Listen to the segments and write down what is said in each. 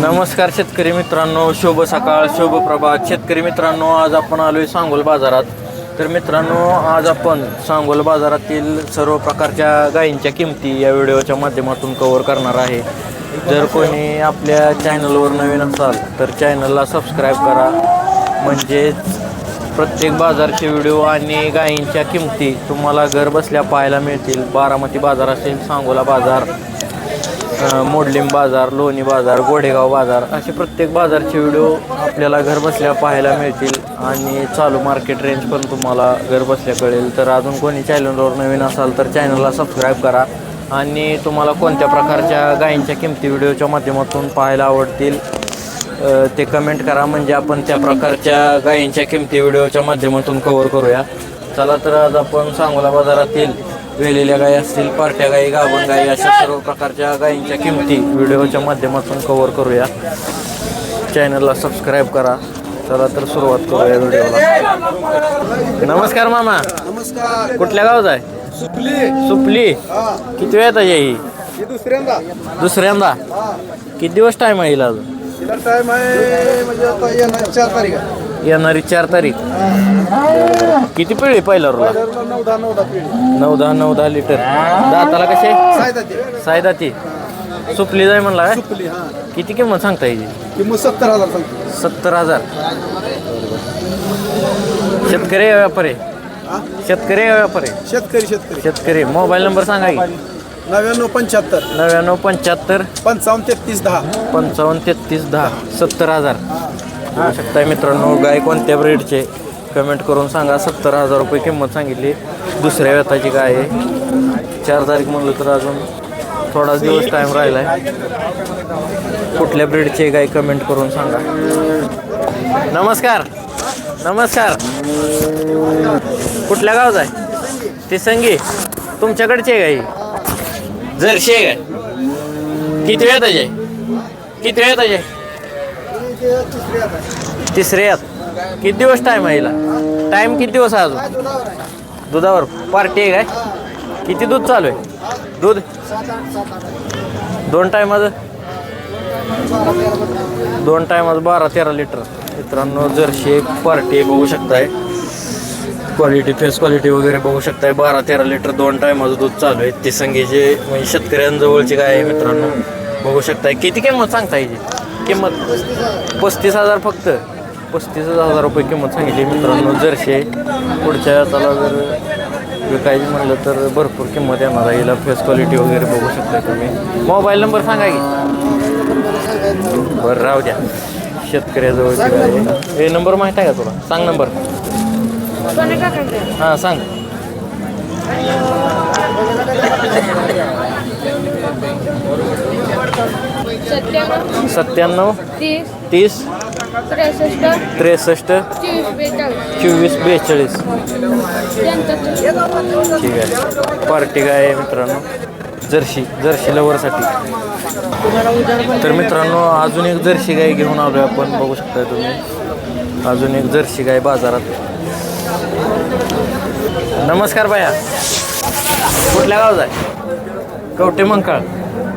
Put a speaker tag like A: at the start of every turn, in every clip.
A: नमस्कार शेतकरी मित्रांनो शुभ सकाळ शुभ प्रभात. शेतकरी मित्रांनो आज आपण आलोय सांगोल बाजारात. तर मित्रांनो आज आपण सांगोल बाजारातील सर्व प्रकारच्या गायींच्या किमती या व्हिडिओच्या माध्यमातून कवर करणार आहे. जर कोणी आपल्या चॅनलवर नवीन असाल तर चॅनलला सबस्क्राईब करा. म्हणजेच प्रत्येक बाजारचे व्हिडिओ आणि गायींच्या किमती तुम्हाला घर बसल्या पाहायला मिळतील. बारामती बाजार असेल सांगोला बाजार. अ, मोडलिंब बाजार लोणी बाजार गोडेगाव बाजार असे प्रत्येक बाजारचे व्हिडिओ आपल्याला घरबसल्या पाहायला मिळतील आणि चालू मार्केट रेंज पण तुम्हाला घरबसल्या कळेल. तर अजून कोणी चॅनलवर नवीन असाल तर चॅनलला सबस्क्राईब करा आणि तुम्हाला कोणत्या प्रकारच्या गायींच्या किमती व्हिडिओच्या माध्यमातून पाहायला आवडतील ते कमेंट करा. म्हणजे आपण त्या प्रकारच्या गायींच्या किमती व्हिडिओच्या माध्यमातून कव्हर करूया. चला तर आज आपण सांगोला बाजारातील वेलेल्या गायी असतील पार्ट्या गायी गाभण गायी अशा सर्व प्रकारच्या गायींच्या किमती व्हिडिओच्या माध्यमातून कव्हर करूया. चॅनलला सबस्क्राईब करा. चला तर सुरुवात करूया व्हिडिओला. नमस्कार मामा.
B: नमस्कार.
A: कुठल्या गावात आहे?
B: सुपली.
A: सुपली. किती वेळात आहे ही
B: हे दुसऱ्यांदा.
A: दुसऱ्यांदा? किती दिवस टाईम आहे हिला अजून?
B: टाइम आहे म्हणजे आता येणार चार तारीख आहे.
A: येणारी चार तारीख. किती पिळी पहिला रोला
B: पहिल्याला नऊ दहा नऊ दहा
A: लिटर दाताला कसे?
B: सायदा ते
A: सायदा ती सुपली जाय म्हणला काय? किती किंमत सांगता येईल?
B: सत्तर हजार
A: सत्तर हजार. शेतकरी व्यापारी. शेतकरी व्यापारी.
B: शेतकरी शेतकरी.
A: शेतकरी. मोबाईल नंबर सांगा की.
B: नव्याण्णव पंच्याहत्तर.
A: नव्याण्णव पंच्याहत्तर.
B: पंचावन्न तेहतीस दहा.
A: पंचावन्न तेहतीस दहा. सत्तर हजार. बघू शकताय मित्रांनो गाय कोणत्या ब्रीडचे? कमेंट करून सांगा. सत्तर हजार रुपये किंमत सांगितली. दुसऱ्या व्यताची गाय आहे. चार तारीख म्हणलं तर अजून थोडा दिवस टाईम राहिला आहे कुठल्या ब्रीडचे गाय कमेंट करून सांगा. नमस्कार. नमस्कार. कुठल्या गावचा आहे? ते संगी तुमच्याकडची आहे गाई. जर्शी आहे काय किती वेळ आहे? किती वेळ आहे? तिसऱ्यात. किती दिवस टाईम आहे हिला? टाईम किती दिवस आहे अजून? दुधावर. पार्टी आहे काय? किती दूध चालू आहे? दूध? दोन टायमाचं दोन टायमाज बारा तेरा लिटर मित्रांनो जर्शी एक पार्टी बघू शकताय. क्वालिटी फेस क्वालिटी वगैरे बघू शकताय. बारा तेरा लिटर दोन टायमाचं दूध चालू आहे. ते संगीचे म्हणजे शेतकऱ्यांजवळचे काय आहे मित्रांनो? बघू शकताय. किती किंमत सांगता येईल किंमत पस्तीस हजार फक्त. पस्तीस हजार रुपये किंमत सांगितली मित्रांनो. जर्शी आहे. पुढच्या त्याला जर विकायची म्हणलं तर भरपूर किंमत येणार आहे. हिला फेस क्वालिटी वगैरे बघू शकता तुम्ही. मोबाईल नंबर सांगा की. बरं राहू द्या. आहे. हे नंबर माहीत आहे का तुला? सांग नंबर हां सांग.
C: सत्त्याण्णव.
A: सत्त्याण्णव.
C: तीस.
A: तीस.
C: त्रेसष्ट.
A: त्रेसष्ट.
C: चोवीस बेचाळीस.
A: चोवीस बेचाळीस.
C: त्यांचं
A: ठीक आहे. पार्टी गाय आहे मित्रांनो? जर्शी जर्शी लवरसाठी तर मित्रांनो अजून एक जर्शी गाय घेऊन आलोय आपण. बघू शकताय तुम्ही. अजून एक जर्शी गाय बाजारात. नमस्कार बाया कुठल्या गावचा आहे? कवटे मंकाळ.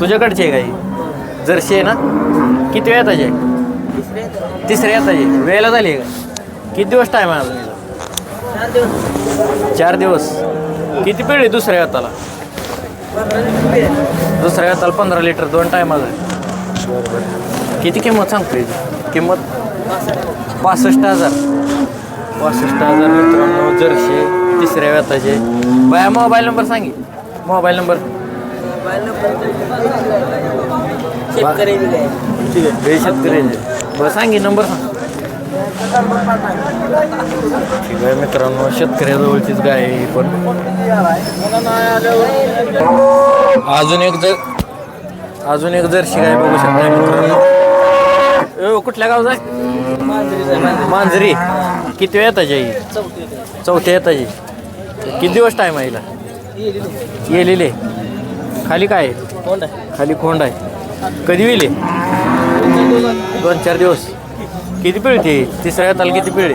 A: तुझ्याकडची आहे गाई. जर्शी आहे ना? किती वेळात आहे तिसऱ्या येताची वेळेला झाली आहे का? किती दिवस टाईम आहे अजून? चार दिवस. किती पिळली दुसऱ्या हाताला दुसऱ्या हाताला पंधरा लिटर दोन बरं बरं किती किंमत सांगतो याची? किंमत? पासष्ट हजार. पासष्ट हजार मित्रांनो जर्शी तिसऱ्या व्यताचे बाया मोबाईल नंबर सांगी. मोबाईल नंबर शेतकरी ठीक आहे हे शेतकरी बरं नंबर सांग. ठीक आहे मित्रांनो शेतकऱ्याजवळचीच गाय आहे ही पण. अजून एक जर अजून एक जर्शी गाय बघू शकता मित्रांनो. ए, कुठल्या गावचा आहे? मांजरी. किती वेळ येताची आहे चौथ्या येताची किती दिवस टाईम आहे हिला? येलेले. खाली काय आहे? खाली खोंड आहे. कधी विले दोन चार दिवस. किती पिळते तिसऱ्या हाताला किती पिळे?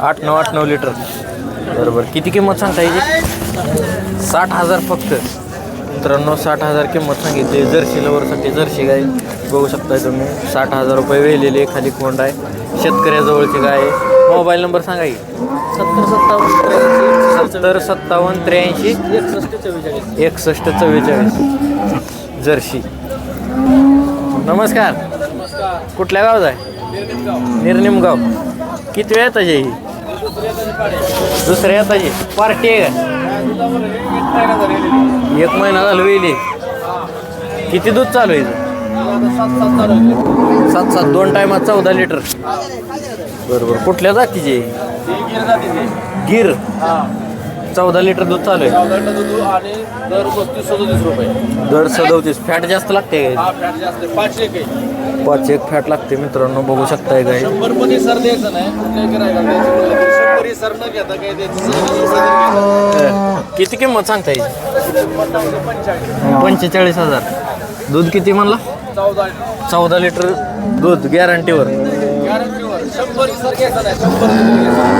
A: आठ नऊ आठ नऊ लिटर. बरोबर. किती किंमत सांगता याची? साठ हजार फक्त. मित्रांनो साठ हजार किंमत सांगितली. जर्सी लवरसाठी जर्सी गाय. बघू शकताय तुम्ही. साठ हजार रुपये वेळलेले खाली कोंड आहे. शेतकऱ्याजवळची गाय आहे. मोबाईल नंबर सांगा की.
B: सत्तर सत्तावन्न
A: सत्तर सत्तावन्न त्र्याऐंशी.
B: एकसष्ट चव्वेचाळीस.
A: एकसष्ट चव्वेचाळीस. जर्शी नमस्कार. कुठल्या गावात आहे? निर्निमगाव. किती वेळ येताची ही दुसऱ्या येताची पार्टी आहे का? एक महिना झालं वेली. किती दूध चालू आहे? सात सात. दोन टायमात चौदा लिटर. बरोबर कुठल्या जातीची आहे? गिर. चौदा लिटर दूध चालू आहे.
B: आणि दर पस्तीस सदोतीस रुपये.
A: दर सदोतीस. फॅट जास्त लागते काय
B: हा फॅट जास्त आहे. पाचशे एक आहे.
A: पाच एक फॅट लागते मित्रांनो बघू शकताय काय.
B: शंभर पण सर द्यायचं नाही. कुठल्याही गिऱ्हाईकाला द्यायचं म्हटलं तर शंभर सर न घेता काय द्यायचं सर- सर घ्यायचं.
A: किती किंमत सांगता येईल?
B: पंचेचाळीस
A: पंचेचाळीस हजार. दूध किती म्हणला?
B: चौदा
A: चौदा लिटर दूध गॅरंटीवर
B: गॅरंटीवर शंभर सर घ्यायचं नाही. शंभर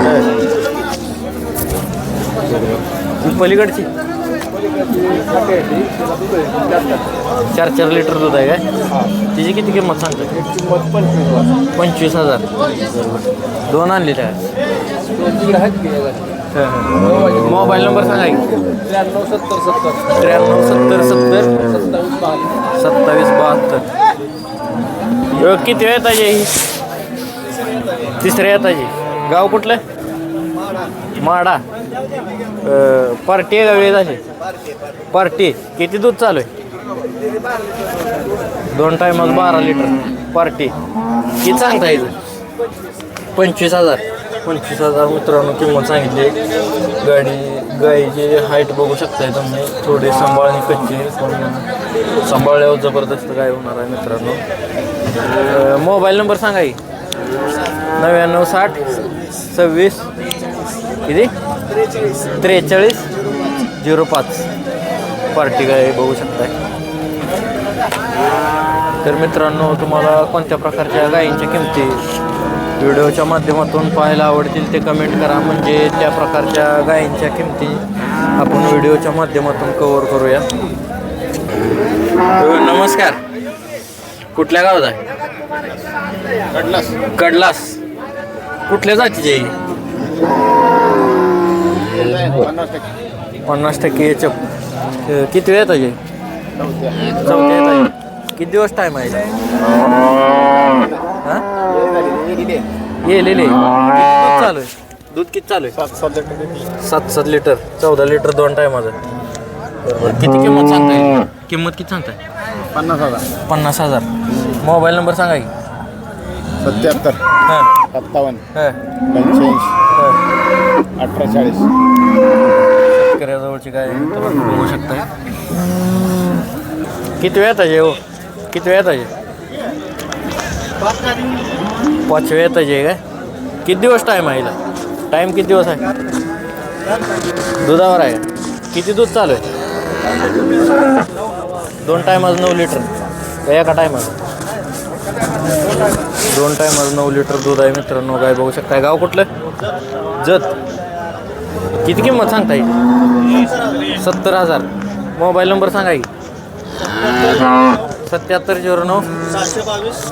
B: घ्यायचं
A: पलीकडची. चार चार लिटर दूध आहे काय? तिची किती किंमत सांगतो?
B: पंचवीस
A: हजार. दोन आणलेल्या मोबाईल नंबर सांगा
B: त्र्याण्णव सत्तर सत्तर
A: त्र्याण्णव सत्तर सत्तर.
B: सत्तावीस बहात्तर.
A: किती वेळ ताजी तिसऱ्या येताची गाव कुठलं? माडा. पार्टी आहे का वेळ झाली पार्टी. किती दूध चालू आहे? दोन टायमात बारा लिटर. पार्टी. किती सांगता येईल पंचवीस हजार. पंचवीस हजार मित्रांनो किंमत सांगितली. गाडी गाईची हाईट बघू शकताय तुम्ही. थोडी सांभाळणी कच्ची सांभाळल्यावर जबरदस्त गाय होणार आहे मित्रांनो. मोबाईल नंबर सांगा की. नव्याण्णव साठ सव्वीस किती? त्रेचाळीस. झिरो पाच. पार्टी गाय बघू शकताय. तर मित्रांनो तुम्हाला कोणत्या प्रकारच्या गायींच्या किमती व्हिडिओच्या माध्यमातून पाहायला आवडतील ते कमेंट करा. म्हणजे त्या प्रकारच्या गायींच्या किमती आपण व्हिडिओच्या माध्यमातून कव्हर करूया. नमस्कार. कुठल्या गावात आहे?
B: कडलास.
A: कडलास. कुठल्या जातीची आहे?
B: पन्नास टक्के.
A: याच्या किती वेळ येताचे चौथ्या. येताचे किती दिवस टाईम आहे हां? दूध चालू आहे? दूध किती चालू आहे?
B: सात सात
A: लिटर चौदा लिटर दोन टायमाचं बरोबर. किती किंमत सांगता येईल किंमत किती सांगताय?
B: पन्नास हजार.
A: पन्नास हजार. मोबाईल नंबर सांगा की.
B: सत्याहत्तर.
A: हां.
B: सत्तावन्न.
A: हां.
B: पंच्याऐंशी.
A: हां.
B: अठरा चाळीस.
A: शेतकऱ्याजवळची काय बघू शकताय. किती वेळ आहे हो किती वेळ आहे पाच वेळ आहे काय? किती दिवस टाईम आहे हिला? टाईम किती दिवस आहे? दुधावर आहे. किती दूध चालू आहे? दोन टायमाज नऊ लिटर का एका टायमाचं दोन टायमाज नऊ लिटर दूध आहे मित्रांनो. काय बघू शकताय? गाव कुठलं? जत. किती किंमत सांगता येईल? सत्तर हजार. मोबाईल नंबर सांगा की. सत्याहत्तर झिरो नऊ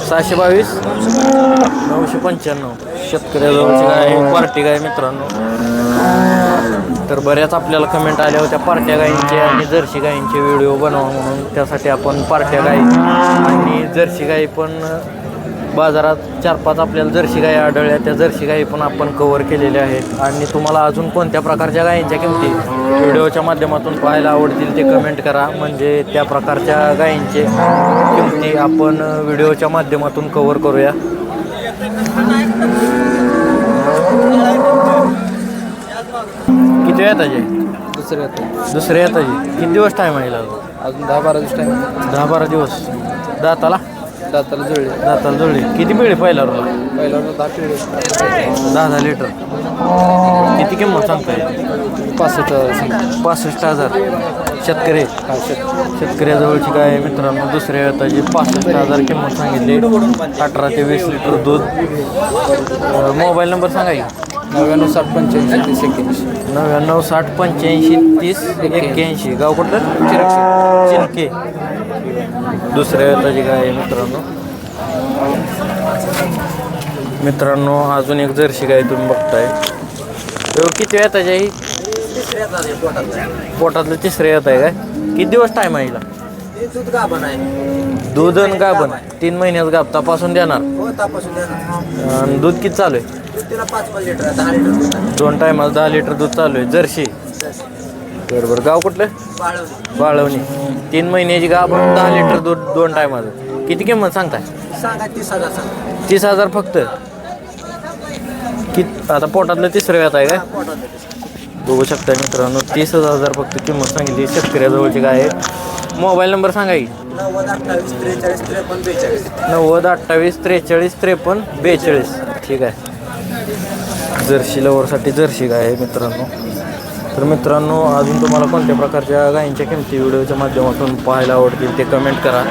A: सहाशे बावीस नऊशे पंच्याण्णव. शेतकऱ्याजवळची गाय पार्टी गाय मित्रांनो. तर बऱ्याच आपल्याला कमेंट आल्या होत्या पार्ट्या गायींचे आणि जर्सी गायींचे व्हिडिओ बनवा म्हणून. त्यासाठी आपण पार्ट्या गाई आणि जर्सी गाई पण बाजारात चार पाच आपल्याला जर्सी गाई आढळल्या. त्या जर्सी गाई पण आपण कव्हर केलेल्या आहेत. आणि तुम्हाला अजून कोणत्या प्रकारच्या गायींच्या किमती व्हिडिओच्या माध्यमातून पाहायला आवडतील ते कमेंट करा. म्हणजे त्या प्रकारच्या गायींचे किमती आपण व्हिडिओच्या माध्यमातून कव्हर करूया. किती वेळ येताचे
B: दुसऱ्या
A: दुसरे येताचे किती दिवस टाईम आहे?
B: अजून दहा बारा दिवस टाइम
A: दहा बारा दिवस. दाताला?
B: दाताला जुळले.
A: दाताला जुळले. किती पिढी पहिला रोला
B: पहिला दहा पिढी
A: दहा दहा लिटर. किती किंमत सांगताय?
B: पासष्ट हजार.
A: पासष्ट हजार. शेतकरी.
B: हा शेत
A: शेतकऱ्याजवळची काय मित्रांनो दुसऱ्या येताची पासष्ट हजार किंमत सांगितली. अठरा ते वीस लिटर दूध. मोबाईल नंबर सांगा की.
B: नव्याण्णव साठ पंच्याऐंशी तीस एक्क्याऐंशी.
A: नव्याण्णव साठ पंच्याऐंशी तीस एक्क्याऐंशी. गाव कुठलं? चिरके. दुसऱ्या वेताची गाय आहे मित्रांनो. मित्रांनो अजून एक जर्सी गाय तुम्ही बघताय? तो किती वेताची आहे ही? पोटातलं तिसरं येत आहे काय? किती दिवस टाईम आहे हिला?
D: दूध
A: दूध आणि गाभण. तीन महिन्यात गाभ. तपासून देणार? आणि दूध किती चालू आहे? दोन टायमाला दहा लिटर दूध चालू आहे. जर्सी बरोबर गाव कुठलं? बाळवणी. तीन महिन्याची गाभ आणि दहा लिटर दूध दोन टायमाचं. किती किंमत सांगताय?
D: सांगा तीस हजार सांगा.
A: तीस हजार फक्त? कित आता पोटातलं तिसरं येत आहे काय. बघू शकता मित्रांनो तीस हजार फक्त किंमत सांगितली. शेतकऱ्याजवळची काय आहे? मोबाईल नंबर सांगा की.
D: नव्वद अठ्ठावीस त्रेचाळीस त्रेपन्न बेचाळीस.
A: नव्वद अठ्ठावीस त्रेचाळीस त्रेपन्न बेचाळीस. ठीक आहे. जर्सी लवरसाठी जर्सी गाय आहे मित्रांनो. तर मित्रांनो अजून तुम्हाला कोणत्या प्रकारच्या गायींच्या किमती व्हिडिओच्या माध्यमातून पाहायला आवडतील ते कमेंट करा.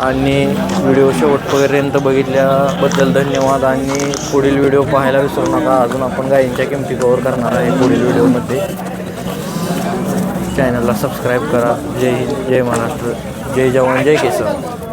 A: आणि व्हिडिओ शेवटपर्यंत बघितल्याबद्दल धन्यवाद. आणि पुढील व्हिडिओ पाहायला विसरू नका. अजून आपण गायींच्या किमती कवर करणार आहे पुढील व्हिडिओमध्ये. चॅनलला सबस्क्राईब करा. जय हिंद जय महाराष्ट्र जय जवान जय किसान